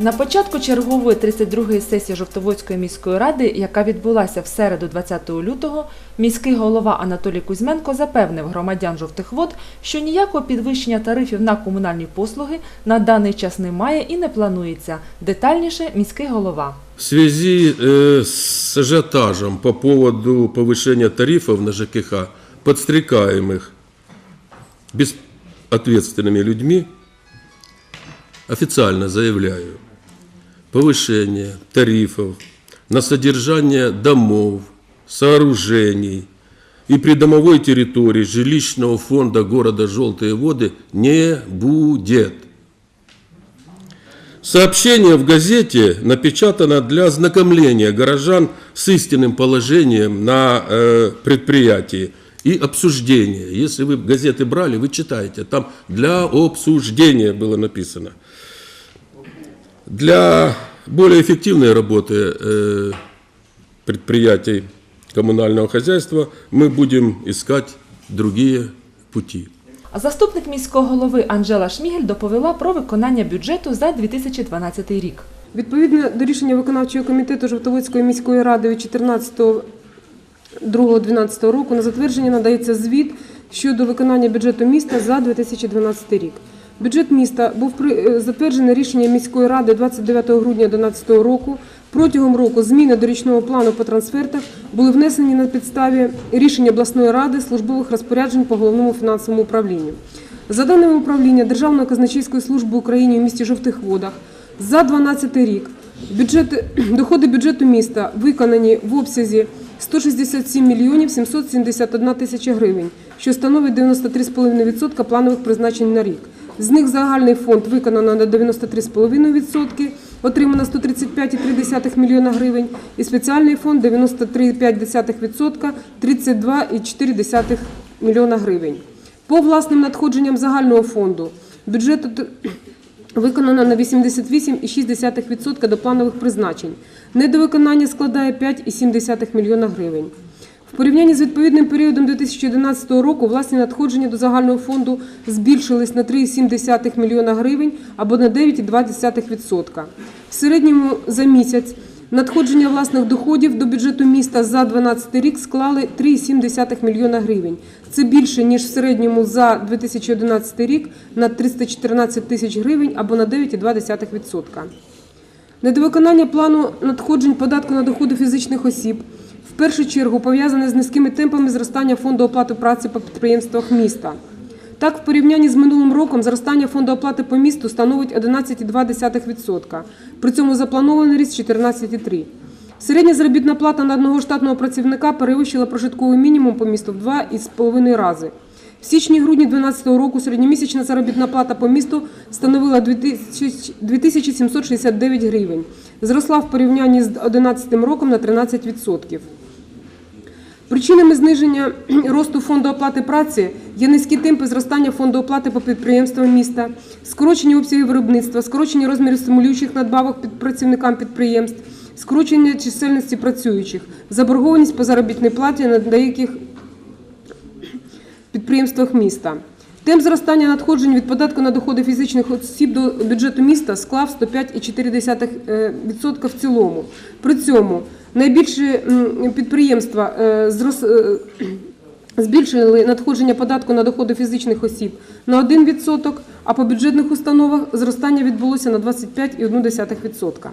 На початку чергової 32-ї сесії Жовтоводської міської ради, яка відбулася в середу 20 лютого, міський голова Анатолій Кузьменко запевнив громадян жовтих вод, що ніякого підвищення тарифів на комунальні послуги на даний час немає і не планується. Детальніше міський голова. В связи э, с ажиотажем по поводу повышения тарифов на ЖКХ, подстрекаемых безответственными людьми, официально заявляю, повышение тарифов на содержание домов, сооружений и придомовой территории жилищного фонда города Желтые воды не будет. Сообщение в газете напечатано для ознакомления горожан с истинным положением на э, предприятии и обсуждения. Если вы газеты брали, вы читаете, там для обсуждения было написано. Для более эффективной работы э, предприятий коммунального хозяйства мы будем искать другие пути. А Заступник міського голови Анжела Шмігель доповіла про виконання бюджету за 2012 рік. Відповідно до рішення виконавчого комітету Жовтоводської міської ради від 14.02.12 року на затвердження надається звіт щодо виконання бюджету міста за 2012 рік. Бюджет міста був е, затверджений рішенням міської ради 29 грудня 2012 року. Протягом року зміни до річного плану по трансфертах були внесені на підставі рішення обласної ради службових розпоряджень по головному фінансовому управлінню. За даними управління Державної казначейської служби України в місті Жовтих Водах, за 2012 рік бюджети, доходи бюджету міста виконані в обсязі 167 мільйонів 771 тисяча гривень, що становить 93,5% планових призначень на рік. З них загальний фонд виконано на 93,5%, отримано 135,3 мільйона гривень, і спеціальний фонд 93,5%, 32,4 мільйона гривень. По власним надходженням загального фонду бюджету виконано на 88,6% до планових призначень. Недовиконання складає 5,7 мільйона гривень. В порівнянні з відповідним періодом 2011 року власні надходження до загального фонду збільшились на 3,7 мільйона гривень або на 9,2%. В середньому за місяць Надходження власних доходів до бюджету міста за 2012 рік склали 3,7 мільйона гривень. Це більше, ніж в середньому за 2011 рік на 314 тисяч гривень або на 9,2%. Недовиконання плану надходжень податку на доходи фізичних осіб в першу чергу пов'язане з низькими темпами зростання фонду оплати праці по підприємствах міста. Так, в порівнянні з минулим роком зростання фонду оплати по місту становить 11,2%. При цьому запланований ріст 14,3%. Середня заробітна плата на одного штатного працівника перевищила прожитковий мінімум по місту в 2,5 рази. В січні-грудні 2012 року середньомісячна заробітна плата по місту становила 2769 гривень. Зросла в порівнянні з 2011 роком на 13%. Причинами зниження росту фонду оплати праці є низькі темпи зростання фонду оплати по підприємствам міста, скорочені обсяги виробництва, скорочені розміри стимулюючих надбавок під працівникам підприємств, скорочення чисельності працюючих, заборгованість по заробітній платі на деяких підприємствах міста. Темп зростання надходжень від податку на доходи фізичних осіб до бюджету міста склав 105,4% в цілому. При цьому найбільші підприємства е, е, збільшили надходження податку на доходи фізичних осіб на 1%, а по бюджетних установах зростання відбулося на 25,1%.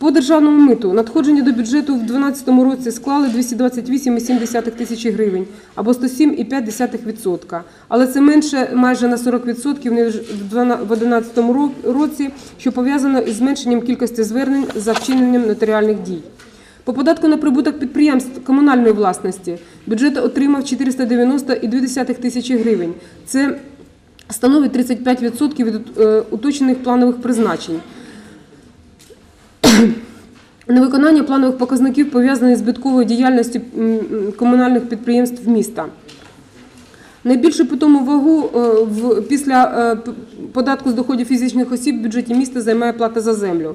По державному миту надходження до бюджету в 2012 році склали 228,7 тисячі гривень або 107,5%. Але це менше майже на 40% ніж в 2011 році, що пов'язано із зменшенням кількості звернень за вчиненням нотаріальних дій. По податку на прибуток підприємств комунальної власності бюджет отримав 490,2 тисячі гривень. Це становить 35% від е, уточнених планових призначень. Невиконання планових показників пов'язаних з збитковою діяльністю комунальних підприємств міста. Найбільшу питому вагу е, після е, податку з доходів фізичних осіб в бюджеті міста займає плата за землю.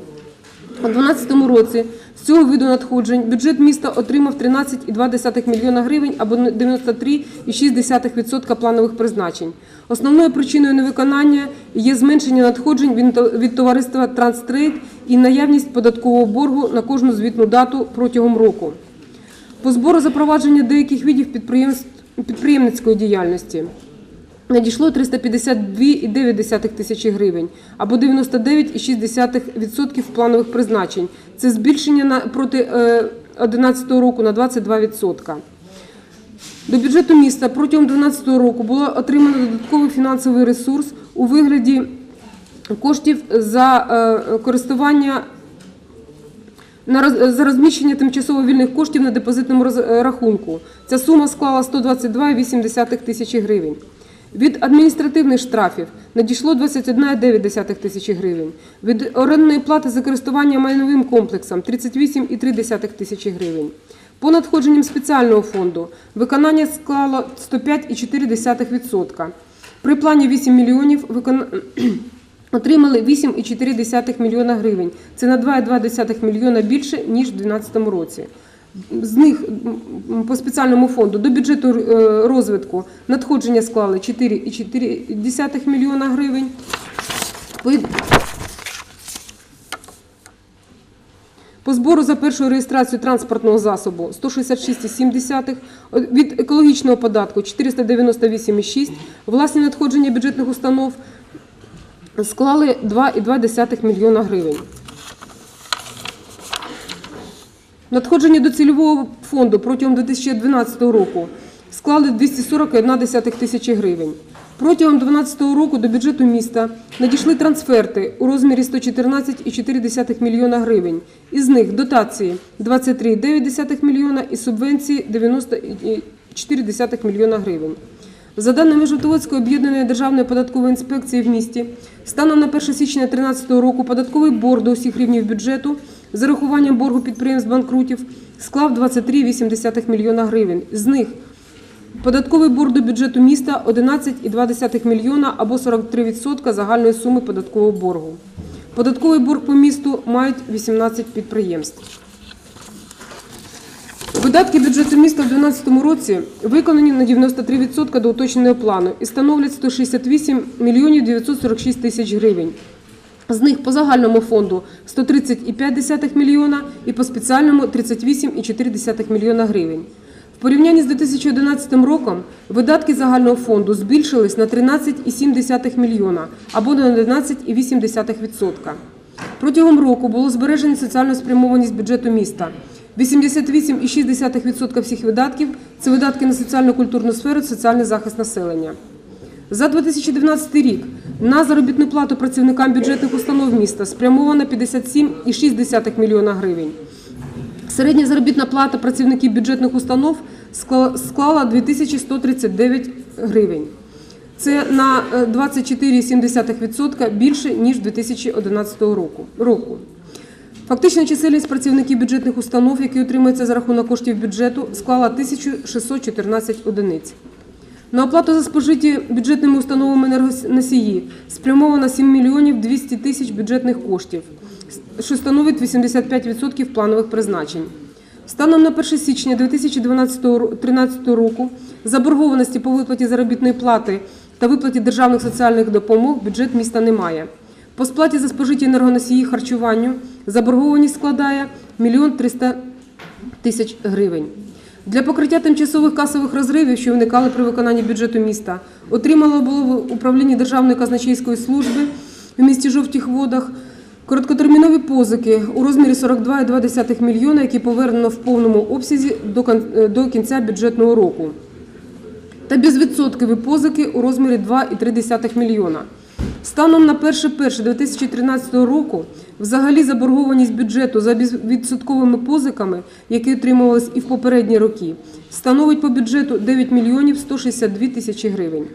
У 2012 році з цього виду надходжень бюджет міста отримав 13,2 мільйона гривень або 93,6% планових призначень. Основною причиною невиконання є зменшення надходжень від- товариства Транстрейд і наявність податкового боргу на кожну звітну дату протягом року. По збору запровадження деяких видів підприємницької діяльності надійшло 352,9 тисячі гривень або 99,6% планових призначень. Це збільшення проти 2011 року на 22%. До бюджету міста протягом 2012 року було отримано додатковий фінансовий ресурс у вигляді коштів за е, користування за розміщення тимчасово вільних коштів на депозитному е, рахунку. Ця сума склала 122,8 тисячі гривень. Від адміністративних штрафів надійшло 21,9 тисячі гривень. Від орендної плати за користування майновим комплексом 38,3 тисячі гривень. По надходженням спеціального фонду виконання склало 105,4%. При плані 8 мільйонів викон... отримали 8,4 мільйона гривень. Це на 2,2 мільйона більше, ніж у 2012 році. З них по спеціальному фонду до бюджету е, розвитку надходження склали 4,4 мільйона гривень. По- збору за першу реєстрацію транспортного засобу 166,7, від екологічного податку 498,6, власні надходження бюджетних установ склали 2,2 мільйона гривень. Надходження до цільового фонду протягом 2012 року склали 240,1 тисячі гривень. Протягом 2012 року до бюджету міста надійшли трансферти у розмірі 114,4 мільйона гривень. Із них дотації 23,9 мільйона і субвенції 90,4 мільйона гривень. За даними Жовтоводської об'єднаної державної податкової інспекції в місті, станом на 1 січня 2013 року податковий борг до усіх рівнів бюджету з урахуванням боргу підприємств банкрутів склав 23,8 мільйона гривень. З них податковий борг до бюджету міста 11,2 мільйона або 43% загальної суми податкового боргу. Податковий борг по місту мають 18 підприємств. Видатки бюджету міста в 2012 році виконані на 93% до уточненого плану і становлять 168 мільйонів 946 тисяч гривень. З них по загальному фонду 130,5 мільйона і по спеціальному 38,4 мільйона гривень. В порівнянні з 2011 роком видатки загального фонду збільшились на 13,7 мільйона або на 11,8%. Протягом року було збережено соціальну спрямованість бюджету міста. 88,6% всіх видатків це видатки на соціально-культурну сферу, соціальний захист населення. За 2012 рік на заробітну плату працівникам бюджетних установ міста спрямовано 57,6 мільйона гривень. Середня заробітна плата працівників бюджетних установ склала 2139 гривень. Це на е, 24,7% більше, ніж 2011 року. року. Фактична чисельність працівників бюджетних установ, які отримуються за рахунок коштів бюджету, склала 1614 одиниць. На оплату за спожиті бюджетними установами енергоносії спрямовано 7 мільйонів 200 тисяч бюджетних коштів, що становить 85% планових призначень. Станом на 1 січня 2013 року заборгованості по виплаті заробітної плати та виплаті державних соціальних допомог бюджет міста не має. По сплаті за спожиті енергоносії харчуванню заборгованість складає 1 300 тисяч гривень. Для покриття тимчасових касових розривів, що виникали при виконанні бюджету міста, отримало було в управлінні Державної казначейської служби в місті Жовтих Водах короткотермінові позики у розмірі 42,2 мільйона, які повернено в повному обсязі до кінця бюджетного року та безвідсоткові позики у розмірі 2,3 мільйона. Станом на 1.1.2013 року взагалі заборгованість бюджету за безвідсотковими позиками, які отримувались і в попередні роки, становить по бюджету 9 мільйонів 162 тисячі гривень.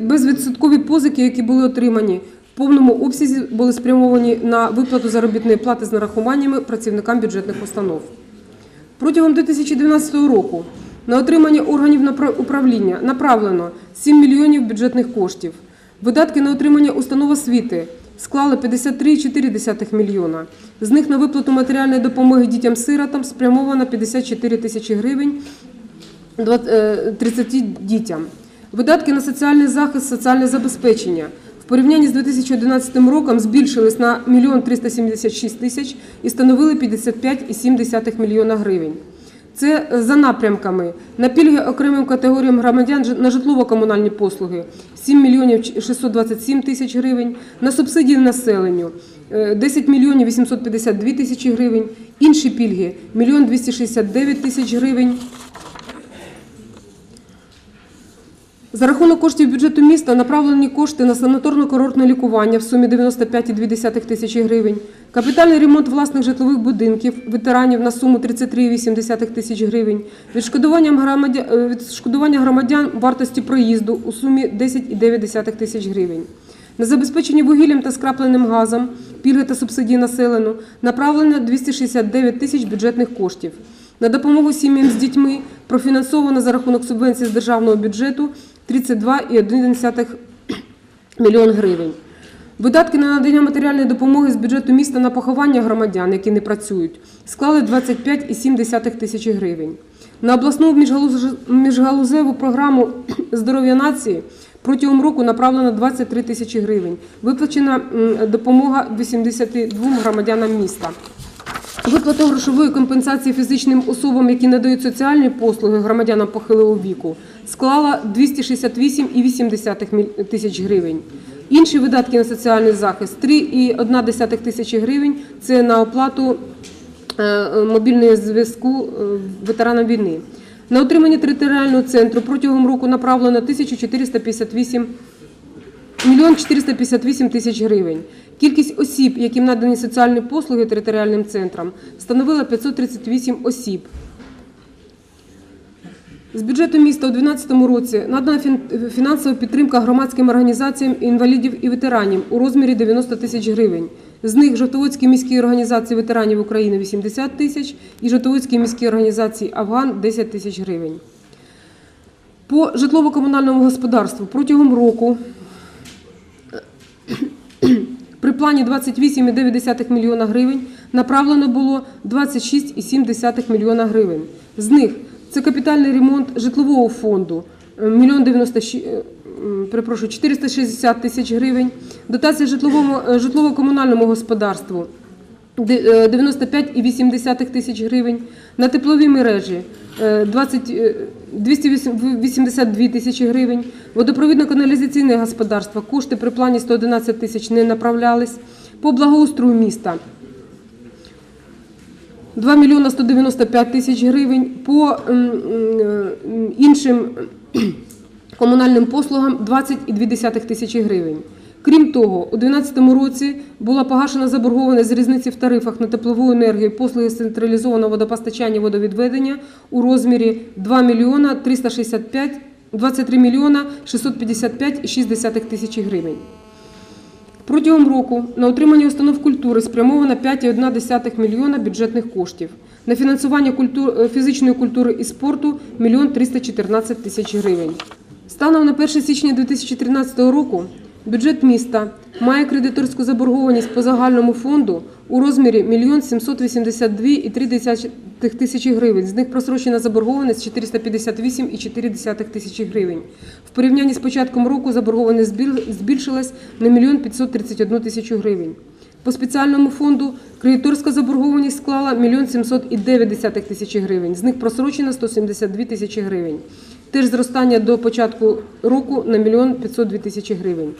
Безвідсоткові позики, які були отримані в повному обсязі, були спрямовані на виплату заробітної плати з нарахуваннями працівникам бюджетних установ. Протягом 2012 року на отримання органів управління направлено 7 мільйонів бюджетних коштів. Видатки на отримання установ освіти склали 53,4 мільйона. З них на виплату матеріальної допомоги дітям-сиротам спрямовано 54 тисячі гривень е, 30 дітям. Видатки на соціальний захист, соціальне забезпечення в порівнянні з 2011 роком збільшились на 1 376 тисяч і становили 55,7 мільйона гривень. Це е, за напрямками. На пільги окремим категоріям громадян на житлово-комунальні послуги 7 мільйонів 627 тисяч гривень, на субсидії населенню е, 10 мільйонів 852 тисячі гривень, інші пільги 1 269 тисяч гривень. За рахунок коштів бюджету міста направлені кошти на санаторно-курортне лікування в сумі 95,2 тисячі гривень, капітальний ремонт власних житлових будинків ветеранів на суму 33,8 тисяч гривень, відшкодування громадян, відшкодування громадян вартості проїзду у сумі 10,9 тисяч гривень. На забезпечення вугіллям та скрапленим газом, пільги та субсидії населену направлено 269 тисяч бюджетних коштів. На допомогу сім'ям з дітьми профінансовано за рахунок субвенцій з державного бюджету 32,1 мільйон гривень. Видатки на надання матеріальної допомоги з бюджету міста на поховання громадян, які не працюють, склали 25,7 тисячі гривень. На обласну міжгалузеву програму здоров'я нації протягом року направлено 23 тисячі гривень. Виплачена допомога 82 громадянам міста. Виплата грошової компенсації фізичним особам, які надають соціальні послуги громадянам похилого віку, склала 268,8 міль- тисяч гривень. Інші видатки на соціальний захист 3,1 тисячі гривень це на оплату е, мобільного зв'язку е, ветеранам війни. На утримання територіального центру протягом року направлено 1458 Мільйон 458 тисяч гривень. Кількість осіб, яким надані соціальні послуги територіальним центрам, становила 538 осіб. З бюджету міста у 2012 році надана фінансова підтримка громадським організаціям інвалідів і ветеранів у розмірі 90 тисяч гривень. З них Жовтоводській міській організації ветеранів України 80 тисяч і Жовтоводській міській організації Афган 10 тисяч гривень. По житлово-комунальному господарству протягом року при плані 28,9 мільйона гривень направлено було 26,7 мільйона гривень. З них це капітальний ремонт житлового фонду е, мільйон 96, е, перепрошую, 460 тисяч гривень, дотація е, житлово-комунальному господарству е, 95,8 тисяч гривень, на теплові мережі е, 20, е, 282 тисячі гривень, водопровідно-каналізаційне господарство, кошти при плані 111 тисяч не направлялись, по благоустрою міста. 2 мільйона 195 тисяч гривень, по іншим комунальним послугам 20,2 тисячі гривень. Крім того, у 2012 році була погашена заборгованість з різниці в тарифах на теплову енергію, послуги централізованого водопостачання водовідведення у розмірі 2 мільйона 365, 23 мільйона 655,6 тисячі гривень. Протягом року на утримання установ культури спрямовано 5,1 мільйона бюджетних коштів. На фінансування культур, е, фізичної культури і спорту – 1 314 тисяч гривень. Станом на 1 січня 2013 року бюджет міста має кредиторську заборгованість по загальному фонду у розмірі 1 782,3 тисячі гривень. З них просрочена заборгованість 458,4 тисячі гривень. В порівнянні з початком року заборгованість збільшилась на 1 531 тисячу гривень. По спеціальному фонду кредиторська заборгованість склала 1 700,9 тисячі гривень. З них просрочено 172 тисячі гривень. Теж зростання до початку року на 1 502 тисячі гривень.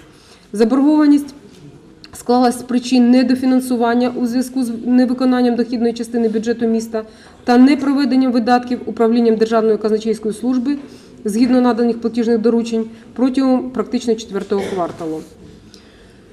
Заборгованість склалась з причин недофінансування у зв'язку з невиконанням дохідної частини бюджету міста та непроведенням видатків управлінням Державної казначейської служби згідно наданих платіжних доручень протягом практично четвертого кварталу.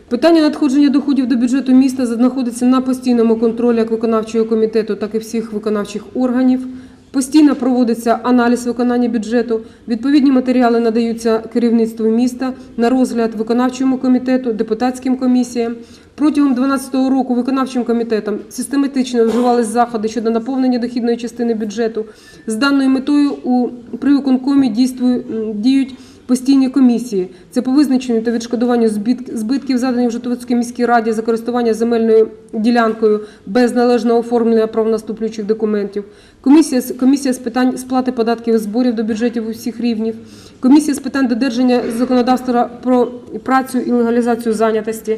Питання надходження доходів до бюджету міста знаходиться на постійному контролі як виконавчого комітету, так і всіх виконавчих органів. Постійно проводиться аналіз виконання бюджету. Відповідні матеріали надаються керівництву міста на розгляд виконавчому комітету, депутатським комісіям. Протягом 2012 року виконавчим комітетом систематично вживались заходи щодо наповнення дохідної частини бюджету. З даною метою у при виконкомі дійствує- діють постійні комісії. Це по визначенню та відшкодуванню збитків, заданих в Житомирській міській раді за користування земельною ділянкою без належного оформлення правонаступлюючих документів. Комісія, комісія з питань сплати податків і зборів до бюджетів усіх рівнів. Комісія з питань додержання законодавства про працю і легалізацію зайнятості.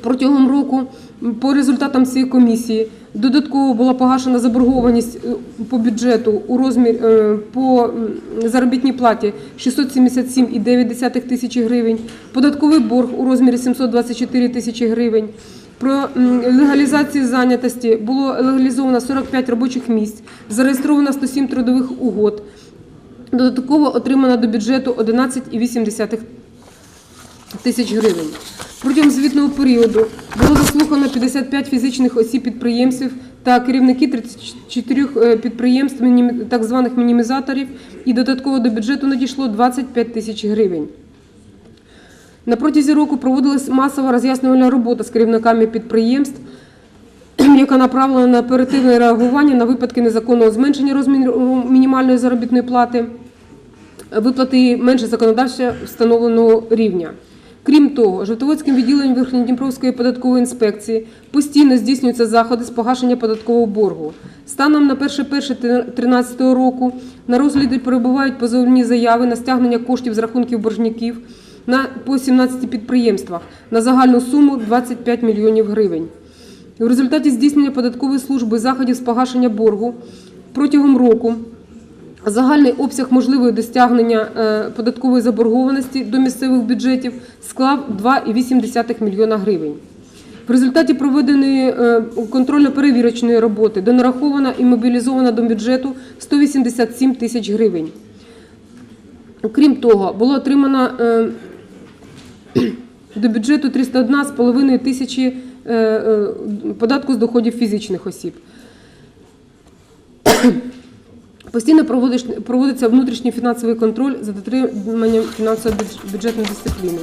Протягом року по результатам цієї комісії додатково була погашена заборгованість е, по бюджету у розмір е, по заробітній платі 677,9 тисячі гривень, податковий борг у розмірі 724 тисячі гривень. Про легалізацію зайнятості було легалізовано 45 робочих місць, зареєстровано 107 трудових угод. Додатково отримано до бюджету 11,8 тисяч гривень. Протягом звітного періоду було заслухано 55 фізичних осіб підприємців та керівники 34 е, підприємств, так званих мінімізаторів, і додатково до бюджету надійшло 25 тисяч гривень. На протязі року проводилась масова роз'яснювальна робота з керівниками підприємств, яка направлена на оперативне реагування на випадки незаконного зменшення розміру мінімальної заробітної плати, виплати менше законодавчо встановленого рівня. Крім того, Жовтоводським відділенням Верхньодніпровської податкової інспекції постійно здійснюються заходи з погашення податкового боргу. Станом на 1.1.13 року на розгляді перебувають позовні заяви на стягнення коштів з рахунків боржників на по 17 підприємствах на загальну суму 25 мільйонів гривень. В результаті здійснення податкової служби заходів з погашення боргу протягом року Загальний обсяг можливої до стягнення е, податкової заборгованості до місцевих бюджетів склав 2,8 мільйона гривень. В результаті проведеної е, контрольно-перевірочної роботи донараховано і мобілізовано до бюджету 187 тисяч гривень. Крім того, було отримано е, до бюджету 301,5 тисячі податку з доходів фізичних осіб. Постійно проводиться внутрішній фінансовий контроль за дотриманням фінансово-бюджетної дисципліни.